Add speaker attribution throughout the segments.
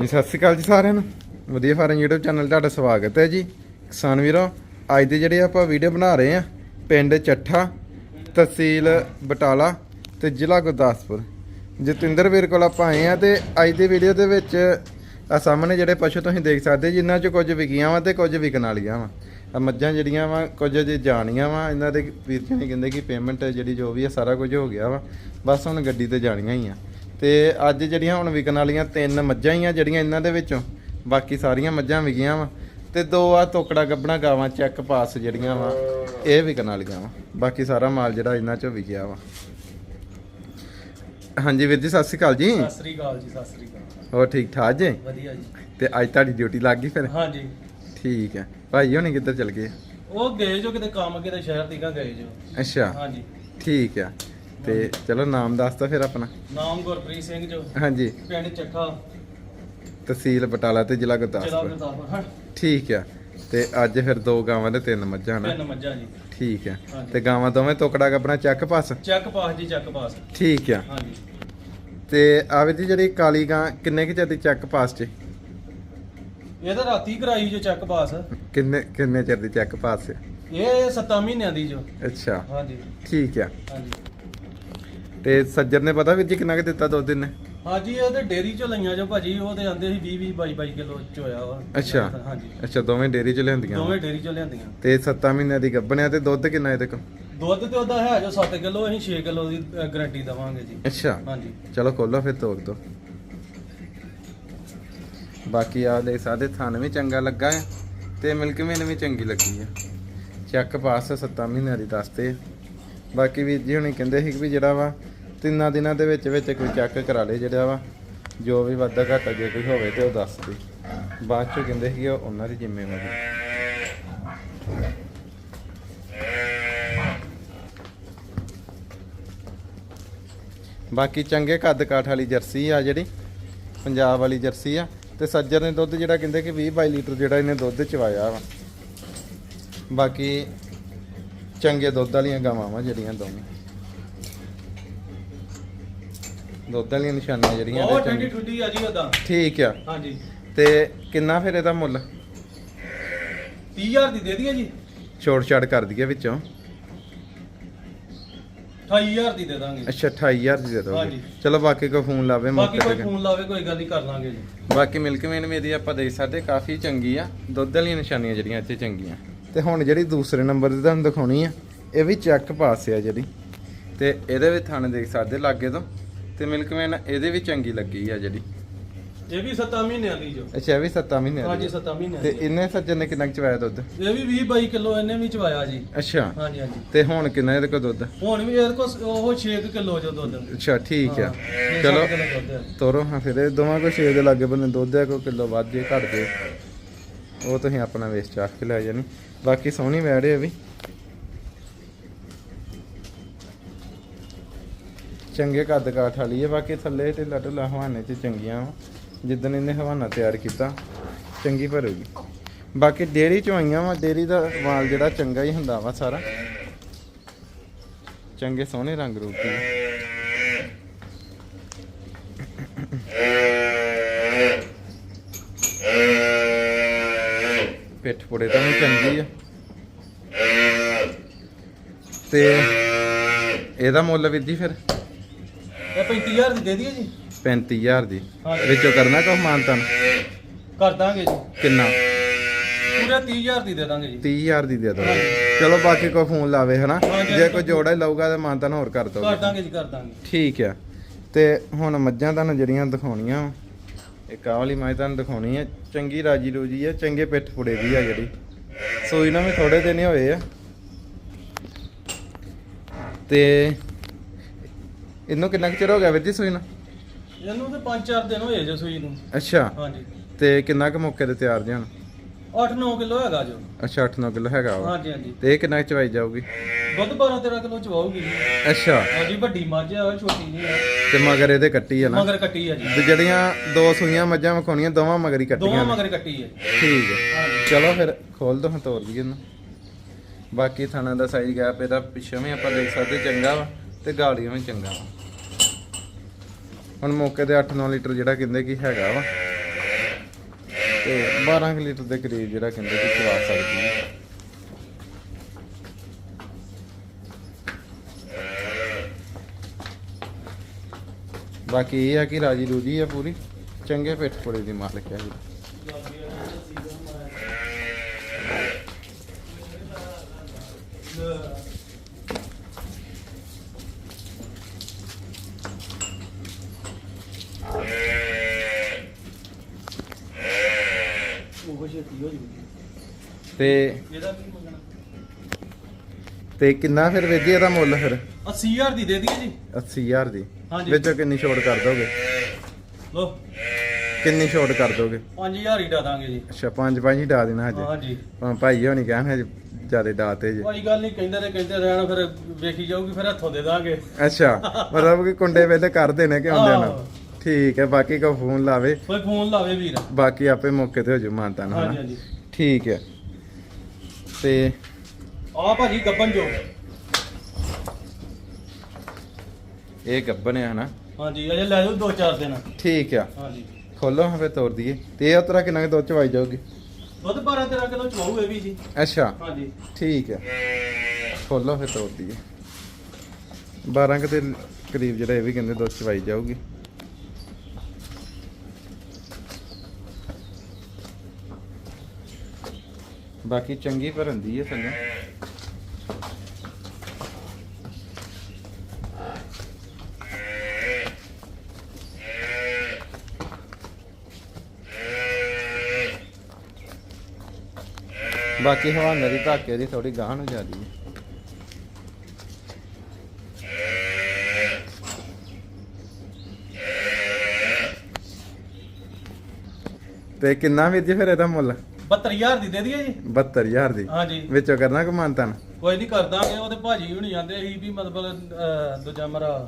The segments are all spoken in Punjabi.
Speaker 1: ਜੀ, ਸਤਿ ਸ਼੍ਰੀ ਅਕਾਲ ਜੀ ਸਾਰਿਆਂ ਨੂੰ। ਵਧੀਆ ਫਾਰਮ YouTube ਚੈਨਲ ਤੁਹਾਡਾ ਸਵਾਗਤ ਹੈ ਜੀ। ਕਿਸਾਨ ਵੀਰੋ, ਅੱਜ ਦੇ ਜਿਹੜੇ ਆਪਾਂ ਵੀਡੀਓ ਬਣਾ ਰਹੇ ਆ ਪਿੰਡ ਚੱਠਾ, ਤਹਿਸੀਲ ਬਟਾਲਾ ਤੇ ਜ਼ਿਲ੍ਹਾ ਗੁਰਦਾਸਪੁਰ। ਜਤਿੰਦਰ ਵੀਰ ਕੋਲ ਆਪਾਂ ਆਏ ਆ ਤੇ ਅੱਜ ਦੀ ਵੀਡੀਓ ਦੇ ਵਿੱਚ ਆ ਸਾਹਮਣੇ ਜਿਹੜੇ ਪਸ਼ੂ ਤੁਸੀਂ ਦੇਖ ਸਕਦੇ ਜੀ ਇਹਨਾਂ 'ਚ ਕੁਝ ਵਿਕੀਆਂ ਵਾ ਤੇ ਕੁਝ ਵਿਕਣ ਵਾਲੀਆਂ ਵਾ। ਆ ਮੱਝਾਂ ਜਿਹੜੀਆਂ ਵਾ, ਕੁਝ ਜੇ ਜਾਣੀਆਂ ਵਾ, ਇਹਨਾਂ ਦੇ ਵੀਰ ਜੀ ਨੇ ਕਹਿੰਦੇ ਕਿ ਪੇਮੈਂਟ ਜਿਹੜੀ ਜੋ ਵੀ ਆ, ਸਾਰਾ ਕੁਝ ਹੋ ਗਿਆ ਵਾ। ਬਸ ਹੁਣ ਗੱਡੀ ਤੇ ਜਾਣੀਆਂ ਹੀ ਆ। ਤੇ ਅੱਜ ਜਿਹੜੀਆਂ ਹੁਣ ਵਿਕਣ ਵਾਲੀਆਂ ਤਿੰਨ ਮੱਝਾਂ ਹੀ ਆ ਜਿਹੜੀਆਂ ਇਹਨਾਂ ਦੇ ਵਿੱਚੋਂ ਬਾਕੀ ਸਾਰੀਆਂ ਮੱਝਾਂ ਵਿਕੀਆਂ ਵਾ। ਤੇ ਦੋ ਆ ਤੋਕੜਾ ਗੱਬਣਾ ਗਾਵਾਂ ਚੈੱਕ ਪਾਸ ਜਿਹੜੀਆਂ ਵਾ ਇਹ ਵਿਕਣ ਵਾਲੀਆਂ ਵਾ। ਬਾਕੀ ਸਾਰਾ ਮਾਲ ਜਿਹੜਾ ਇਹਨਾਂ ਚੋਂ ਵਿਕਿਆ ਵਾ। ਹਾਂਜੀ ਵੀਰ ਜੀ ਸਤਿ ਸ਼੍ਰੀ ਅਕਾਲ ਜੀ।
Speaker 2: ਸਤਿ ਸ੍ਰੀ ਅਕਾਲ ਜੀ ਸਤਿ ਸ੍ਰੀ ਅਕਾਲ।
Speaker 1: ਹੋਰ ਠੀਕ ਠਾਕ ਜੀ?
Speaker 2: ਵਧੀਆ ਜੀ।
Speaker 1: ਤੇ ਅੱਜ ਤੁਹਾਡੀ ਡਿਊਟੀ ਲੱਗ ਗਈ ਫਿਰ?
Speaker 2: ਹਾਂਜੀ।
Speaker 1: ਠੀਕ ਹੈ। ਭਾਈ ਹੋਣੀ ਕਿੱਧਰ ਚਲ ਗਏ?
Speaker 2: ਉਹ ਗਏ ਜੋ ਕਿਤੇ ਕੰਮ ਕਿਤੇ ਸ਼ਹਿਰ ਤੀਕਾਂ ਗਏ ਜੋ।
Speaker 1: ਅੱਛਾ।
Speaker 2: ਹਾਂਜੀ।
Speaker 1: ਠੀਕ ਆ ਤੇ ਚਲੋ ਨਾਮ ਦੱਸ ਤਾ ਫਿਰ ਆਪਣਾ।
Speaker 2: ਨਾਮ ਗੁਰਪ੍ਰੀਤ ਸਿੰਘ ਜੋ।
Speaker 1: ਹਾਂਜੀ।
Speaker 2: ਪਿੰਡ ਚੱਠਾ।
Speaker 1: ਤਹਿਸੀਲ ਬਟਾਲਾ ਤੇ ਜ਼ਿਲ੍ਹਾ ਗੁਰਦਾਸਪੁਰ।
Speaker 2: ਗੁਰਦਾਸਪੁਰ ਹਾਂ,
Speaker 1: ਠੀਕ ਆ। ਤੇ ਅੱਜ ਫਿਰ ਦੋ ਗਾਵਾਂ ਤੇ ਤਿੰਨ ਮੱਝਾਂ ਨਾ
Speaker 2: ਤਿੰਨ ਮੱਝਾਂ ਜੀ।
Speaker 1: ਠੀਕ ਆ।
Speaker 2: ਹਾਂਜੀ।
Speaker 1: ਤੇ ਗਾਵਾਂ ਦੋਵੇਂ ਤੋਕੜਾ ਆਪਣਾ ਚੱਕ ਪਾਸ?
Speaker 2: ਚੱਕ ਪਾਸ ਜੀ ਚੱਕ ਪਾਸ।
Speaker 1: ਠੀਕ ਆ।
Speaker 2: ਹਾਂਜੀ।
Speaker 1: ਤੇ ਆਵੇ ਦੀ ਜਿਹੜੀ ਕਾਲੀ ਗਾਂ ਕਿੰਨੇ ਕਿ ਚਿਰ ਦੀ ਚੱਕ ਪਾਸ ਚ
Speaker 2: ਇਹ ਤਾਂ ਰਾਤੀ ਕਰਾਈ ਜੋ ਚੱਕ ਪਾਸ।
Speaker 1: ਕਿੰਨੇ ਕਿੰਨੇ ਚਿਰ ਦੀ ਚੱਕ ਪਾਸ ਚ
Speaker 2: ਇਹ 7 ਮਹੀਨਿਆਂ ਦੀ ਜੋ।
Speaker 1: ਅੱਛਾ।
Speaker 2: ਹਾਂਜੀ।
Speaker 1: ਠੀਕ ਆ।
Speaker 2: ਹਾਂਜੀ।
Speaker 1: ਤੇ ਸੱਜਰ ਨੇ ਪਤਾ ਵੀਰ ਜੀ ਕਿੰਨਾ ਕਿ ਦਿੱਤਾ ਦੋ ਦਿਨ ਨੇ
Speaker 2: ਹਾਂਜੀ ਇਹ ਤੇ ਡੇਰੀ ਚੋਂ ਲਈਆਂ ਜੋ ਭਾਜੀ ਉਹ ਤੇ ਆਂਦੇ ਸੀ 20 20 22 22 ਕਿਲੋ ਚੋਇਆ ਵਾ।
Speaker 1: ਅੱਛਾ।
Speaker 2: ਹਾਂਜੀ।
Speaker 1: ਅੱਛਾ ਦੋਵੇਂ ਡੇਰੀ ਚ ਲਿਆਂਦੀਆਂ।
Speaker 2: ਦੋਵੇਂ ਡੇਰੀ ਚੋਂ ਲਿਆਂਦੀਆਂ।
Speaker 1: ਤੇ 7 ਮਹੀਨਿਆਂ ਦੀ ਗੱਭਣਿਆ ਤੇ ਦੁੱਧ ਕਿੰਨਾ ਇਹਦੇ ਕੋਲ?
Speaker 2: ਦੁੱਧ ਤੇ ਉਹਦਾ ਹੈ ਜੋ 7 ਕਿਲੋ ਅਸੀਂ 6 ਕਿਲੋ ਦੀ ਗਾਰੰਟੀ ਦਵਾਂਗੇ ਜੀ।
Speaker 1: ਅੱਛਾ।
Speaker 2: ਹਾਂਜੀ।
Speaker 1: ਚਲੋ ਖੋਲੋ ਫਿਰ ਤੋੜ ਦੋ ਬਾਕੀ ਆ ਦੇ ਸਾਦੇ ਥਣ ਵੀ ਚੰਗਾ ਲੱਗਾ ਹੈ ਤੇ ਮਿਲਕ ਮੇਨ ਵੀ ਚੰਗੀ ਲੱਗੀ ਹੈ ਚੱਕ ਪਾਸ 7 ਮਹੀਨਿਆਂ ਦੀ ਦੱਸਦੇ। ਬਾਕੀ ਵੀਰ ਜੀ ਹੁਣੀ ਕਹਿੰਦੇ ਸੀ ਵੀ ਜਿਹੜਾ ਵਾ ਤਿੰਨਾਂ ਦਿਨਾਂ ਦੇ ਵਿੱਚ ਵਿੱਚ ਕੋਈ ਚੈੱਕ ਕਰਾ ਲੇ ਜਿਹੜਾ ਵਾ, ਜੋ ਵੀ ਵਾਧਾ ਘਾਟਾ ਜੇ ਕੋਈ ਹੋਵੇ ਤੇ ਉਹ ਦੱਸ ਦੇ। ਬਾਅਦ ਚੋਂ ਕਹਿੰਦੇ ਸੀ ਉਹ ਉਹਨਾਂ ਦੀ ਜ਼ਿੰਮੇਵਾਰੀ। ਬਾਕੀ ਚੰਗੇ ਕੱਦ ਕਾਠ ਵਾਲੀ ਜਰਸੀ ਆ ਜਿਹੜੀ, ਪੰਜਾਬ ਵਾਲੀ ਜਰਸੀ ਆ, ਤੇ ਸੱਜਰ ਨੇ ਦੁੱਧ ਜਿਹੜਾ ਕਹਿੰਦੇ ਕਿ 20 22 ਲੀਟਰ ਜਿਹੜਾ ਇਹਨੇ ਦੁੱਧ ਚਵਾਇਆ ਵਾ। ਬਾਕੀ ਚੰਗੇ ਦੁੱਧ ਵਾਲੀਆਂ ਗਾਵਾਂ ਵਾ ਜਿਹੜੀਆਂ ਦੋਵੇਂ। ਦੁੱਧ ਵਾਲੀਆਂ ਨਿਸ਼ਾਨੀਆਂ ਜਿਹੜੀਆਂ
Speaker 2: ਉਹ
Speaker 1: ਇਹਦੇ
Speaker 2: ਠੰਡੀ ਆ ਜੀ ਉਹਦਾ।
Speaker 1: ਠੀਕ ਆ।
Speaker 2: ਹਾਂਜੀ।
Speaker 1: ਤੇ ਕਿੰਨਾ ਫਿਰ ਇਹਦਾ ਮੁੱਲ?
Speaker 2: 30000 ਦੀ ਦੇ ਦਈਏ ਜੀ।
Speaker 1: ਛੋੜ ਛਾੜ ਕਰ ਦਈਏ ਵਿੱਚੋਂ।
Speaker 2: 28000 ਦੀ ਦੇ ਦਾਂਗੇ।
Speaker 1: ਅੱਛਾ 28000 ਦੀ ਦੇ ਦੋਗੇ।
Speaker 2: ਹਾਂਜੀ।
Speaker 1: ਚਲੋ ਬਾਕੀ ਕੋਈ ਫੋਨ ਲਾਵੇ
Speaker 2: ਬਾਕੀ
Speaker 1: ਮੌਕੇ
Speaker 2: ਕੋਈ
Speaker 1: ਤੇ।
Speaker 2: ਫੋਨ ਲਾਵੇ ਕੋਈ ਗੱਲ ਨਹੀਂ ਕਰ ਲਾਂਗੇ ਜੀ।
Speaker 1: ਬਾਕੀ ਮਿਲਕ ਮੇਨ ਮੇਰੀ ਆਪਾਂ ਦੇਖ ਸਕਦੇ ਕਾਫੀ ਚੰਗੀ ਆ। ਦੁੱਧ ਵਾਲੀਆਂ ਨਿਸ਼ਾਨੀਆਂ ਜਿਹੜੀਆਂ ਇੱਥੇ ਚੰਗੀਆਂ। ਤੇ ਹੁਣ ਜਿਹੜੀ ਦੂਸਰੇ ਨੰਬਰ ਦੀ ਤੁਹਾਨੂੰ ਦਿਖਾਉਣੀ ਆ ਇਹ ਵੀ ਚੈੱਕ ਪਾਸ ਆ ਜਿਹੜੀ। ਤੇ ਇਹਦੇ ਵੀ ਥਣ ਦੇਖ ਸਕਦੇ ਲਾਗੇ ਤੋਂ। ਤੇ ਮਿਲਕ ਮੇਨ ਇਹਦੇ ਵੀ ਚੰਗੀ ਲੱਗੀ ਆ ਜਿਹੜੀ।
Speaker 2: ਇਹ ਵੀ 7 ਮਹੀਨਿਆਂ ਦੀ ਜੋ।
Speaker 1: ਅੱਛਾ ਇਹ ਵੀ 7 ਮਹੀਨੇ
Speaker 2: ਹਾਂਜੀ 7 ਮਹੀਨਿਆਂ
Speaker 1: ਤੇ
Speaker 2: ਦੀ
Speaker 1: ਇਹਨੇ ਸੱਜਣ ਨੇ ਕਿੰਨਾ ਕੁ ਚਵਾਇਆ ਦੁੱਧ?
Speaker 2: ਇਹ ਵੀ 20 22 ਕਿਲੋ ਇਹਨੇ ਵੀ ਚਵਾਇਆ ਜੀ।
Speaker 1: ਅੱਛਾ।
Speaker 2: ਹਾਂਜੀ ਹਾਂਜੀ।
Speaker 1: ਤੇ ਹੁਣ ਕਿੰਨਾ ਇਹਦੇ ਕੋਲ ਦੁੱਧ?
Speaker 2: ਹੁਣ ਵੀ ਇਹਦੇ ਕੋਲ ਉਹ 6 ਕਿਲੋ ਜੋ ਦੁੱਧ।
Speaker 1: ਅੱਛਾ ਠੀਕ ਆ।
Speaker 2: ਹਾਂ, ਛੇ
Speaker 1: ਚਲੋ
Speaker 2: ਸੱਤ ਕਿੱਲੋ ਦੁੱਧ ਹੈ।
Speaker 1: ਤੋਰੋ ਹਾਂ ਫਿਰ ਇਹ ਦੋਵਾਂ ਕੋ 6 ਦੇ ਲਾਗੇ ਬੰਨੇ ਦੁੱਧ ਆ ਕੋਈ ਕਿਲੋ ਵੱਧ ਜੇ ਘੱਟ ਜੇ। ਉਹ ਤੁਸੀਂ ਆਪਣਾ ਵੇਚ ਚਾਖ ਕੇ ਲੈ ਜਾਣੀ। ਬਾਕੀ ਸੋਹਣੀ ਵੈੜ ਹੈ ਵੀ। ਚੰਗੇ ਕੱਦ ਕਾਠ ਵਾਲੀ ਹੈ ਬਾਕੀ ਥੱਲੇ ਢਿੱਲਾ ਢਿੱਲਾ ਹਵਾਨੇ ਚ ਚੰਗੀਆਂ ਵਾ। ਜਿੱਦਣ ਇਹਨੇ ਹਵਾਨਾ ਤਿਆਰ ਕੀਤਾ, ਚੰਗੀ ਭਰੂਗੀ ਬਾਕੀ ਡੇਰੀ ਚੋਂ ਆਈਆਂ ਵਾ, ਡੇਰੀ ਦਾ ਮਾਲ ਜਿਹੜਾ ਚੰਗਾ ਹੀ ਹੁੰਦਾ ਵਾ ਸਾਰਾ। ਚੰਗੇ ਸੋਹਣੇ ਰੰਗ ਰੂਪ ਦੀ। ਪਿੱਠ ਪੁੜੇ ਤਾਂ ਵੀ ਚੰਗੀ ਆ। ਤੇ ਇਹਦਾ ਮੁੱਲ ਵੀਰ ਫਿਰ?
Speaker 2: ਇਹ 35000 ਦੀ ਦੇ ਦਈਏ ਜੀ?
Speaker 1: 35000 ਦੀ।
Speaker 2: ਹਾਂਜੀ।
Speaker 1: ਵਿੱਚੋਂ ਕਰਨਾ ਕੁਛ ਮਾਨਤਨ
Speaker 2: ਕਰ ਦਾਂਗੇ ਜੀ।
Speaker 1: ਕਿੰਨਾ?
Speaker 2: ਪੂਰੇ 30000 ਦੀ ਦੇ ਦਾਂਗੇ ਜੀ।
Speaker 1: 30000 ਦੀ ਦੇ ਦੋ। ਚਲੋ ਬਾਕੀ ਕੋਈ ਫੋਨ ਲਾਵੇ ਹਨਾ?
Speaker 2: ਹਾਂਜੀ,
Speaker 1: ਜੇ। ਕੋਈ ਜੋੜਾ ਹੀ ਲਊਗਾ ਤੇ ਮਾਨਤਨ ਹੋਰ ਕਰ
Speaker 2: ਕਰ
Speaker 1: ਦੋਗੇ
Speaker 2: ਜੀ ਕਰ ਦਾਂਗੇ।
Speaker 1: ਠੀਕ ਆ। ਤੇ ਹੁਣ ਮੱਝਾਂ ਤੁਹਾਨੂੰ ਜਿਹੜੀਆਂ ਦਿਖਾਉਣੀਆਂ ਵਾਂ, ਇੱਕ ਆਹ ਵਾਲੀ ਮੱਝ ਤੁਹਾਨੂੰ ਦਿਖਾਉਣੀ ਹੈ ਚੰਗੀ ਰਾਜੀ ਰੋਜੀ ਆ ਚੰਗੇ ਪਿੱਠ ਪੁੜੇ ਦੀ ਆ ਜਿਹੜੀ। ਸੋਈ ਨਾ ਵੀ ਥੋੜੇ ਦਿਨ ਹੀ ਹੋਏ ਆ। ਤੇ ਇਹਨੂੰ ਕਿੰਨਾ ਕੁ ਚਿਰ ਹੋ ਗਿਆ ਵੀਰ ਜੀ ਸੋਈ ਨੂੰ?
Speaker 2: ਇਹਨੂੰ ਤੇ 5-4 ਦਿਨ ਹੋਏ ਜੋ ਸੂਈ ਨੂੰ।
Speaker 1: ਅੱਛਾ।
Speaker 2: ਹਾਂਜੀ।
Speaker 1: ਤੇ ਕਿੰਨਾ ਕੁ ਮੌਕੇ ਤੇ ਤਿਆਰ ਜੀ ਹੁਣ?
Speaker 2: 8-9 ਕਿਲੋ ਹੈਗਾ ਜੋ।
Speaker 1: ਅੱਛਾ 8-9 ਕਿਲੋ ਹੈਗਾ
Speaker 2: ਹਾਂਜੀ ਹਾਂਜੀ।
Speaker 1: ਤੇ ਇਹ ਕਿੰਨਾ ਕੁ ਚਵਾਈ ਜਾਊਗੀ?
Speaker 2: ਦੁੱਧ 12-13 ਕਿਲੋ ਚਵਾਉਗੀ
Speaker 1: ਅੱਛਾ।
Speaker 2: ਹਾਂਜੀ ਵੱਡੀ ਮੱਝ ਆ ਛੋਟੀ ਨਹੀਂ ਆ।
Speaker 1: ਤੇ ਮਗਰ ਇਹਦੇ ਕੱਟੀ ਆ ਨਾ?
Speaker 2: ਮਗਰ ਕੱਟੀ ਆ ਜੀ।
Speaker 1: ਤੇ ਜਿਹੜੀਆਂ ਦੋ ਸੂਈਆਂ ਮੱਝਾਂ ਵਿਖਾਉਣੀਆਂ ਦੋਵਾਂ ਮਗਰ ਹੀ
Speaker 2: ਦੋਵਾਂ
Speaker 1: ਕੱਟੀਆਂ ਨੇ।
Speaker 2: ਮਗਰ ਕੱਟੀ ਹੈ
Speaker 1: ਠੀਕ ਹੈ ਚਲੋ ਫਿਰ ਖੋਲ ਦੋ ਹਾਂ ਤੋਰ ਦਈਏ ਇਹਨੂੰ। ਬਾਕੀ ਥਾਣਾ ਦਾ ਸਾਈਜ਼ ਗੈਪ ਇਹਦਾ ਪਿੱਛੋਂ ਵੀ ਆਪਾਂ ਦੇਖ ਸਕਦੇ ਚੰਗਾ ਵਾ। ਤੇ ਗਾੜੀਆਂ ਵੀ ਚੰਗਾ ਵਾ। ਹੁਣ ਮੌਕੇ ਤੇ 8-9 ਲੀਟਰ ਜਿਹੜਾ ਕਹਿੰਦੇ ਕੀ ਹੈਗਾ ਵਾ, ਤੇ 12 ਕੁ ਲੀਟਰ ਦੇ ਕਰੀਬ ਜਿਹੜਾ ਕਹਿੰਦੇ ਕਿ ਚਵਾ ਸਕਦੀ ਹੈ ਬਾਕੀ ਇਹ ਆ ਕਿ ਰਾਜੀ ਰੂਜੀ ਆ ਪੂਰੀ, ਚੰਗੇ ਪਿੱਠ ਪੁੜੇ ਦੀ ਮਾਲਕ ਹੈ ਜੀ।
Speaker 2: ਉਹ ਛੇਤੀ ਹੋ ਜੂਗੀ
Speaker 1: ਤੇ
Speaker 2: ਇਹਦਾ ਕੀ ਮੰਗਣਾ
Speaker 1: ਤੇ ਕਿੰਨਾ ਫਿਰ ਵੀਰ ਜੀ ਇਹਦਾ ਮੁੱਲ ਫਿਰ?
Speaker 2: 80000 ਦੀ ਦੇ ਦਈਏ ਜੀ।
Speaker 1: 80000 ਦੀ।
Speaker 2: ਹਾਂਜੀ।
Speaker 1: ਵਿੱਚੋਂ ਕਿੰਨੀ ਛੋਟ ਕਰ ਦੋਗੇ?
Speaker 2: ਲੋ
Speaker 1: ਕਿੰਨੀ ਛੋਟ ਕਰ ਦੋਗੇ?
Speaker 2: 5000 ਹੀ ਡਾ ਦਾਂਗੇ ਜੀ।
Speaker 1: ਅੱਛਾ ਪੰਜ ਪੰਜ ਹੀ ਡਾ ਦੇਣਾ ਹਜੇ।
Speaker 2: ਹਾਂਜੀ
Speaker 1: ਭਾਵੇਂ ਭਾਈ ਹੋਣੀ ਕਹਿਣ ਹਜੇ ਜਿਆਦੇ ਡਾਤੇ ਜੇ।
Speaker 2: ਕੋਈ ਗੱਲ ਨਹੀਂ ਕਹਿੰਦੇ ਤੇ ਕਹਿੰਦੇ ਰਹਿਣ ਫਿਰ ਵੇਖੀ ਜਾਊਗੀ ਫਿਰ ਹੱਥੋਂ ਦੇ ਦਾਂਗੇ।
Speaker 1: ਅੱਛਾ ਮਤਲਬ ਕਿ ਕੁੰਡੇ ਵੇਲੇ ਕਰਦੇ ਨੇ ਕਿ ਹੁੰਦੇ ਨੇ
Speaker 2: ਆਹੋ।
Speaker 1: ਠੀਕ ਹੈ ਬਾਕੀ ਕੋ ਫੋਨ ਲਾਵੇ।
Speaker 2: ਕੋਈ ਫੋਨ ਲਾਵੇ ਵੀਰ।
Speaker 1: ਬਾਕੀ ਆਪੇ ਮੌਕੇ ਤੇ ਹੋ ਜੂ ਮਾਨਤਾ ਨਾਲ
Speaker 2: ਹਾਂਜੀ
Speaker 1: ਠੀਕ ਹੈ। ਤੇ
Speaker 2: ਆ ਭਾਜੀ ਗੱਬਨ ਜੋ
Speaker 1: ਇਹ ਗੱਬਨ ਹੈ ਹਨਾ?
Speaker 2: ਹਾਂਜੀ ਅਜੇ ਲੈ ਜਾਓ ਦੋ ਚਾਰ ਦਿਨ।
Speaker 1: ਠੀਕ ਆ।
Speaker 2: ਹਾਂਜੀ।
Speaker 1: ਖੋਲੋ ਹਾਂ ਫੇ ਤੋੜ ਦਈਏ। ਤੇ ਇਹ ਉਤਰਾ ਕਿੰਨਾ ਕੁ ਦੁੱਧ ਚਵਾਈ ਜਾਊਗੀ?
Speaker 2: ਦੁੱਧ 12 13 ਕਿਲੋ ਚਵਾਉ ਇਹ ਵੀ ਜੀ।
Speaker 1: ਅੱਛਾ।
Speaker 2: ਹਾਂਜੀ।
Speaker 1: ਠੀਕ ਹੈ ਖੋਲੋ ਫੇ ਤੋੜ ਦਈਏ। 12 ਕੁ ਦੇ ਕਰੀਬ ਜਿਹੜਾ ਇਹ ਵੀ ਕਹਿੰਦੇ ਦੁੱਧ ਚਵਾਈ ਜਾਊਗੀ। ਬਾਕੀ ਚੰਗੀ ਭਰੰਦੀ ਹੈ ਥੱਲੇ। ਬਾਕੀ ਹਵਾਨੇ ਦੀ ਧਾਕੇ ਦੀ ਥੋੜੀ ਗਾਹ ਨੂੰ ਜਾਂਦੀ ਹੈ ਤੇ ਕਿੰਨਾ ਵੀਰ ਜੀ ਫਿਰ ਇਹਦਾ ਮੁੱਲ?
Speaker 2: 72000 ਦੀ ਦੇ ਦਈਏ ਜੀ?
Speaker 1: 72000 ਦੀ?
Speaker 2: ਹਾਂਜੀ
Speaker 1: ਵਿੱਚੋਂ ਕਰਨਾ ਕਮਾਨਤਨ
Speaker 2: ਕੋਈ ਨਹੀਂ ਕਰ ਦਾਂਗੇ ਉਹਦੇ ਭਾਜੀ ਹੁਣੀ ਜਾਂਦੇ ਸੀ ਵੀ ਮਤਲਬ ਅਹ, ਦੂਜਾ ਮਰਾ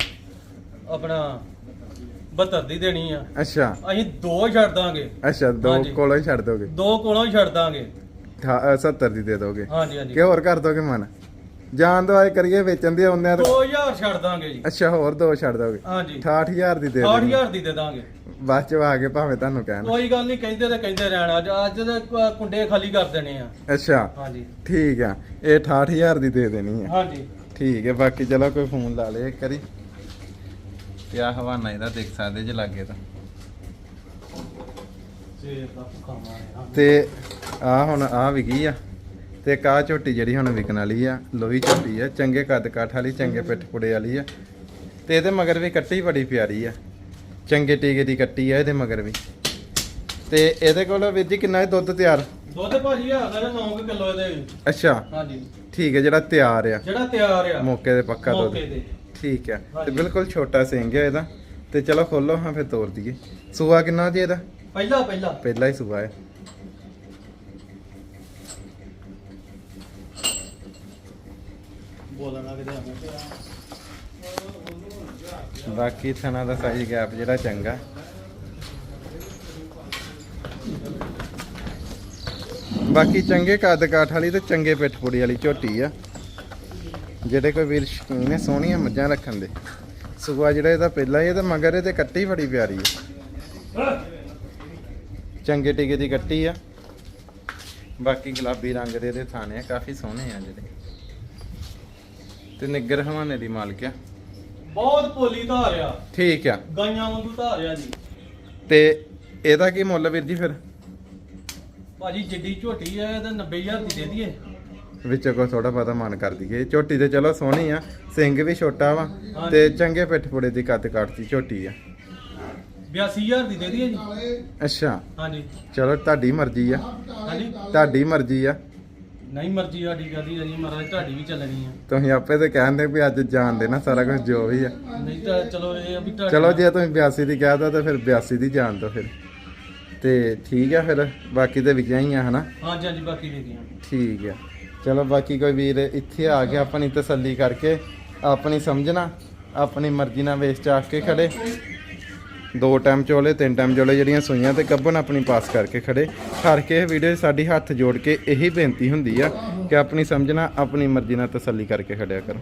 Speaker 2: ਆਪਣਾ 72 ਦੀ ਦੇਣੀ ਆ।
Speaker 1: ਅੱਛਾ।
Speaker 2: ਅਸੀਂ ਦੋ ਛੱਡ ਦਾਂਗੇ।
Speaker 1: ਅੱਛਾ ਦੋ
Speaker 2: ਹਾਂਜੀ।
Speaker 1: ਕੋਲੋਂ ਹੀ ਛੱਡ ਦੋਗੇ?
Speaker 2: ਦੋ ਕੋਲੋਂ ਹੀ ਛੱਡ ਦਾਂਗੇ।
Speaker 1: 70 ਦੀ ਦੇ ਦੋਗੇ?
Speaker 2: ਹਾਂਜੀ ਹਾਂਜੀ।
Speaker 1: ਕਿ ਹੋਰ ਕਰ ਦੋਗੇ ਮਨ? ਜਾਨ ਦਵਾਈ ਕਰੀਏ ਵੇਚਣ ਦੀ ਆਉਂਦੇ ਆ ਤੇ
Speaker 2: 2000 ਛੱਡ ਦਾਂਗੇ ਜੀ।
Speaker 1: ਅੱਛਾ ਹੋਰ ਦੋ ਛੱਡ ਦੋਗੇ?
Speaker 2: ਹਾਂਜੀ।
Speaker 1: 68000 ਦੀ ਦੇ ਦੋਗੇ
Speaker 2: 8000 ਦੀ ਦੇ ਦਾਂਗੇ।
Speaker 1: ਬਾਅਦ ਚ ਆ ਕੇ ਭਾਵੇਂ ਤੁਹਾਨੂੰ ਕਹਿਣ।
Speaker 2: ਕੋਈ ਗੱਲ ਨਹੀਂ ਕਹਿੰਦੇ ਤੇ ਕਹਿੰਦੇ ਰਹਿਣਾ। ਅੱਜ ਅੱਜ ਦੇ ਕੁੰਡੇ ਖਾਲੀ ਕਰ ਦੇਣੇ ਆ।
Speaker 1: ਅੱਛਾ।
Speaker 2: ਹਾਂਜੀ।
Speaker 1: ਠੀਕ ਆ। ਇਹ 68000 ਦੀ ਦੇ ਦੇਣੀ ਆ।
Speaker 2: ਹਾਂਜੀ।
Speaker 1: ਠੀਕ ਹੈ ਬਾਕੀ ਚਲੋ ਕੋਈ ਫੋਨ ਲਾ ਲੇ ਇੱਕ ਵਾਰੀ। ਤੇ ਆ ਹਵਾਨਾ ਇਹਦਾ ਦੇਖ ਸਕਦੇ ਜੇ ਲੱਗੇ ਤਾਂ। ਤੇ ਆ ਹੁਣ ਆ ਵਿਕੀ ਆ? ਤੇ ਕਾ ਝੋਟੀ ਜਿਹੜੀ ਹੁਣ ਵਿਕਣ ਵਾਲੀ ਆ ਲੋਹੀ ਝੋਟੀ ਆ ਚੰਗੇ ਕੱਦ ਕਾਠ ਵਾਲੀ ਚੰਗੇ ਪਿੱਠ ਪੁੜੇ ਵਾਲੀ ਆ। ਤੇ ਇਹਦੇ ਮਗਰ ਵੀ ਕੱਟੀ ਬੜੀ ਪਿਆਰੀ ਆ। ਚੰਗੇ ਟੀਕੇ ਦੀ ਕੱਟੀ ਆ ਇਹਦੇ ਮਗਰ ਵੀ। ਤੇ ਇਹਦੇ ਕੋਲ ਵੀਰ ਜੀ ਕਿੰਨਾ ਦੁੱਧ ਤਿਆਰ?
Speaker 2: ਦੁੱਧ ਭਾਜੀ ਆ ਗਿਆ 9 ਕਿਲੋ ਇਹਦੇ।
Speaker 1: ਅੱਛਾ।
Speaker 2: ਹਾਂਜੀ।
Speaker 1: ਠੀਕ ਹੈ ਜਿਹੜਾ ਤਿਆਰ ਆ।
Speaker 2: ਜਿਹੜਾ ਤਿਆਰ ਆ।
Speaker 1: ਮੌਕੇ ਤੇ ਪੱਕਾ ਦੁੱਧ।
Speaker 2: ਮੌਕੇ ਤੇ।
Speaker 1: ਠੀਕ ਹੈ ਤੇ। ਬਿਲਕੁਲ ਛੋਟਾ ਸਿੰਘ ਹੈ ਇਹਦਾ। ਤੇ ਚਲੋ ਖੋਲੋ ਹਾਂ ਫਿਰ ਤੋੜ ਦਈਏ। ਸੂਆ ਕਿੰਨਾ ਜੀ ਇਹਦਾ?
Speaker 2: ਪਹਿਲਾ ਪਹਿਲਾ।
Speaker 1: ਪਹਿਲਾ ਹੀ ਸੂਆ ਹੈ
Speaker 2: ਬੋਲਣਾ ਕਿਤੇ ਆਵੇਂ
Speaker 1: ਬਾਕੀ ਥਣਾ ਦਾ ਸਾਈਜ਼ ਗੈਪ ਜਿਹੜਾ ਚੰਗਾ। ਬਾਕੀ ਚੰਗੇ ਕੱਦ ਕਾਠ ਵਾਲੀ ਤੇ ਚੰਗੇ ਪਿੱਠ ਵਾਲੀ ਝੋਟੀ ਆ। ਜਿਹੜੇ ਕੋਈ ਵੀਰ ਸ਼ਕੀਨ ਹੈ ਸੋਹਣੀਆਂ ਮੱਝਾਂ ਰੱਖਣ ਦੇ। ਸੂਆ ਜਿਹੜਾ ਇਹਦਾ ਪਹਿਲਾ ਹੀ ਤੇ ਮਗਰ ਇਹਦੇ ਕੱਟੀ ਬੜੀ ਪਿਆਰੀ ਆ। ਚੰਗੇ ਟਿਕੇ ਦੀ ਕੱਟੀ ਆ। ਬਾਕੀ ਗੁਲਾਬੀ ਰੰਗ ਦੇ ਇਹਦੇ ਥਾਣੇ ਆ, ਕਾਫੀ ਸੋਹਣੇ ਆ ਜਿਹੜੇ। ਤੇ ਨਿੱਗਰ ਹਵਾਨੇ ਦੀ ਮਾਲਕ ਆ।
Speaker 2: ਬਹੁਤ ਭੋਲੀ ਧਾਰ ਆ।
Speaker 1: ਠੀਕ ਆ।
Speaker 2: ਗਾਈਆਂ ਵਾਂਗੂ ਧਾਰ ਆ ਜੀ।
Speaker 1: ਤੇ ਇਹਦਾ ਕੀ ਮੁੱਲ ਵੀਰ ਜੀ ਫਿਰ?
Speaker 2: ਭਾਜੀ ਜਿੱਡੀ ਝੋਟੀ ਆ ਇਹਦਾ 90000 ਦੀ ਦੇ ਦਈਏ।
Speaker 1: ਵਿੱਚੋਂ ਕੋ ਥੋੜਾ ਬਹੁਤਾ ਮਨ ਕਰ ਦਈਏ। ਝੋਟੀ ਤੇ ਚਲੋ ਸੋਹਣੀ ਆ। ਸਿੰਘ ਵੀ ਛੋਟਾ ਵਾ ਤੇ ਚੰਗੇ ਪਿੱਠ ਪੁੜੇ ਦੀ ਕੱਦ ਕਾਠ ਦੀ ਝੋਟੀ ਆ।
Speaker 2: 82000 ਦੀ ਦੇ ਦਈਏ ਜੀ।
Speaker 1: ਅੱਛਾ।
Speaker 2: ਹਾਂਜੀ।
Speaker 1: ਚਲੋ ਤੁਹਾਡੀ ਮਰਜ਼ੀ ਆ।
Speaker 2: ਹਾਂਜੀ।
Speaker 1: ਤੁਹਾਡੀ ਮਰਜ਼ੀ ਆ।
Speaker 2: ਨਹੀਂ ਮਰਜ਼ੀ ਸਾਡੀ ਕਦੀ ਜੀ ਮਹਾਰਾਜ ਤੁਹਾਡੀ ਵੀ ਚੱਲਣੀ ਆ।
Speaker 1: ਤੁਸੀਂ ਆਪੇ ਤੇ ਕਹਿੰਦੇ ਵੀ ਅੱਜ ਜਾਣ ਦੇਣਾ ਸਾਰਾ ਕੁਝ ਜੋ ਵੀ ਆ।
Speaker 2: ਨਹੀਂ ਤਾਂ ਚਲੋ ਇਹ ਆ ਵੀ ਤੁਹਾਡੀ
Speaker 1: ਚਲੋ ਜੇ ਤੁਸੀਂ 82 ਦੀ ਕਹਿਦਾ ਤਾਂ ਫਿਰ 82 ਦੀ ਜਾਣ ਦੋ ਫਿਰ। ਤੇ ਠੀਕ ਆ ਫਿਰ ਬਾਕੀ ਤੇ ਵਿਕਿਆ ਹੀ ਆ ਹਨਾ?
Speaker 2: ਹਾਂਜੀ ਹਾਂਜੀ ਬਾਕੀ ਦੇ ਦੀਆਂ।
Speaker 1: ਠੀਕ ਹੈ ਚਲੋ ਬਾਕੀ ਕੋਈ ਵੀਰ ਇੱਥੇ ਆ ਕੇ ਆਪਣੀ ਤਸੱਲੀ ਕਰਕੇ ਆਪਣੀ ਸਮਝਣਾ ਆਪਣੀ ਮਰਜ਼ੀ ਨਾਲ ਵੇਚ ਚਾਕ ਕੇ ਖੜੇ। ਦੋ ਟਾਈਮ ਚੋਲੇ, ਤਿੰਨ ਟਾਈਮ ਚੋਲੇ ਜਿਹੜੀਆਂ ਸੂਈਆਂ ਤੇ ਗੱਬਨ ਆਪਣੀ ਪਾਸ ਕਰਕੇ ਖੜੇ। ਹਰ ਕੇ ਵੀਡੀਓ ਸਾਡੀ ਹੱਥ ਜੋੜ ਕੇ ਇਹੀ ਬੇਨਤੀ ਹੁੰਦੀ ਆ ਕਿ ਆਪਣੀ ਸਮਝਣਾ ਆਪਣੀ ਮਰਜ਼ੀ ਨਾਲ ਤਸੱਲੀ ਕਰਕੇ ਖੜਿਆ ਕਰੋ।